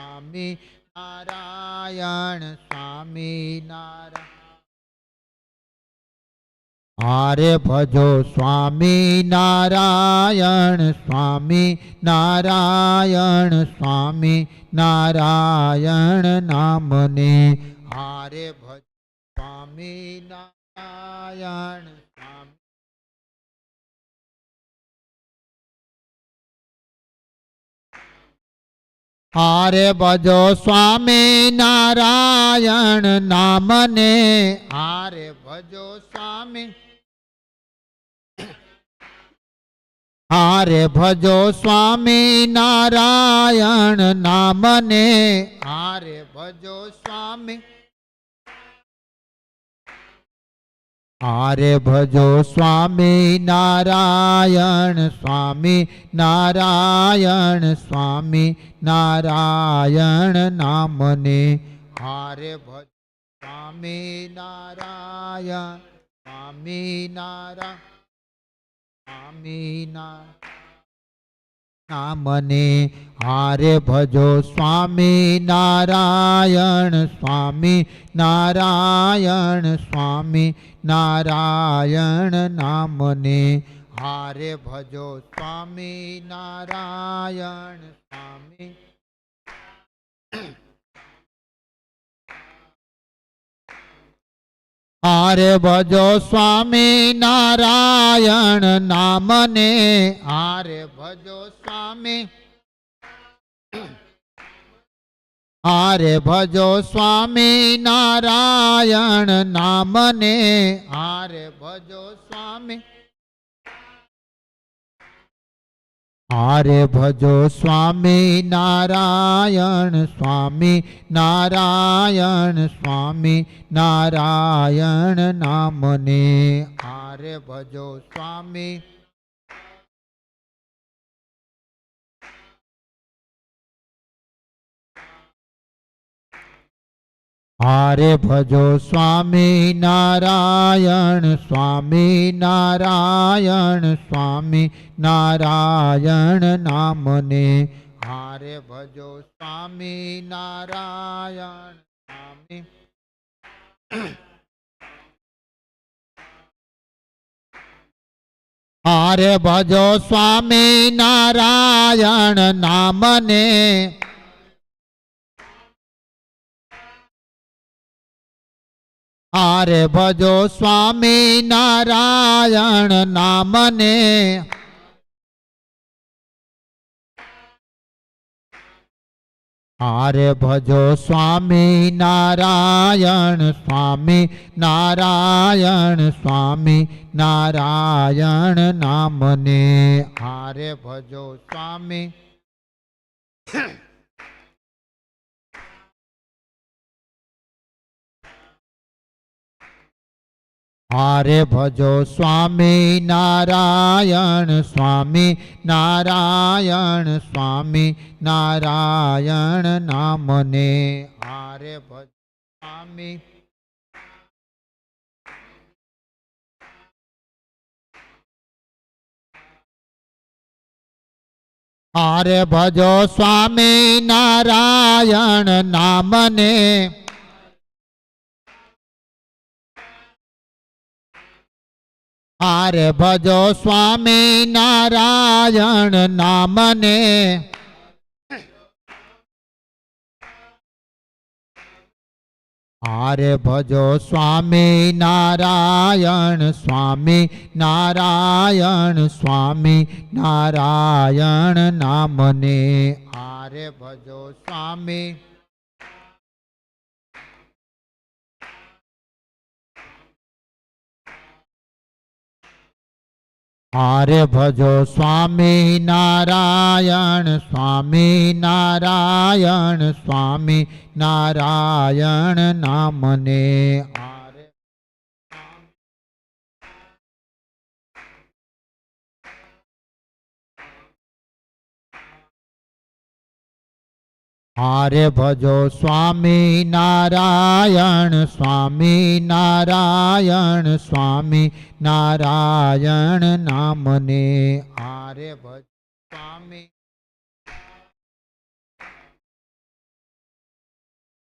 સ્વામી નારાયણ સ્વામી નારાયણ. હારે ભજો સ્વામી નારાયણ સ્વામી નારાયણ સ્વામી નારાયણ નામને. હારે ભજ સ્વામી નારાયણ, સ્વામી હારે ભજો સ્વામી નારાયણ નામને. હારે ભજો સ્વામી. હારે ભજો સ્વામી નારાયણ નામને. હારે ભજો સ્વામી. હારે ભજો સ્વામી નારાયણ સ્વામી નારાયણ સ્વામી નારાયણ નામને. હારે ભજ સ્વામી નારાયણ સ્વામી નારાયણ સ્વામી નામને હારે ભજો સ્વામી નારાયણ સ્વામી નારાયણ સ્વામી નારાયણ નામને હારે ભજો સ્વામી નારાયણ, સ્વામી હારે ભજો સ્વામી નારાયણ નામને. આરે ભજો સ્વામી. આરે ભજો સ્વામી નારાયણ નામને. આરે ભજો સ્વામી. હારે ભજો સ્વામી નારાયણ સ્વામી નારાયણ સ્વામી નારાયણ નામને. હારે ભજો સ્વામી હારે ભજો સ્વામી નારાયણ સ્વામી નારાયણ સ્વામી નારાયણ નામને. હારે ભજો સ્વામી નારાયણ, સ્વામી હારે ભજો સ્વામી નારાયણ નામને. હારે ભજો સ્વામી નારાયણ નામને. આરે ભજો સ્વામી નારાયણ સ્વામી નારાયણ સ્વામી નારાયણ નામને. આરે ભજો સ્વામી. હારે ભજો સ્વામી નારાયણ સ્વામી નારાયણ સ્વામી નારાયણ નામને. હારે ભજો સ્વામી હારે ભજો સ્વામી નારાયણ નામને. હારે ભજો સ્વામી નારાયણ નામને. હારે ભજો સ્વામી નારાયણ સ્વામી નારાયણ સ્વામી નારાયણ નામને. હારે ભજો સ્વામી હારે ભજો સ્વામી નારાયણ સ્વામી નારાયણ સ્વામી નારાયણ નામને હારે હારે ભજો સ્વામી નારાયણ સ્વામી નારાયણ સ્વામી નારાયણ નામને. હારે ભજ સ્વામી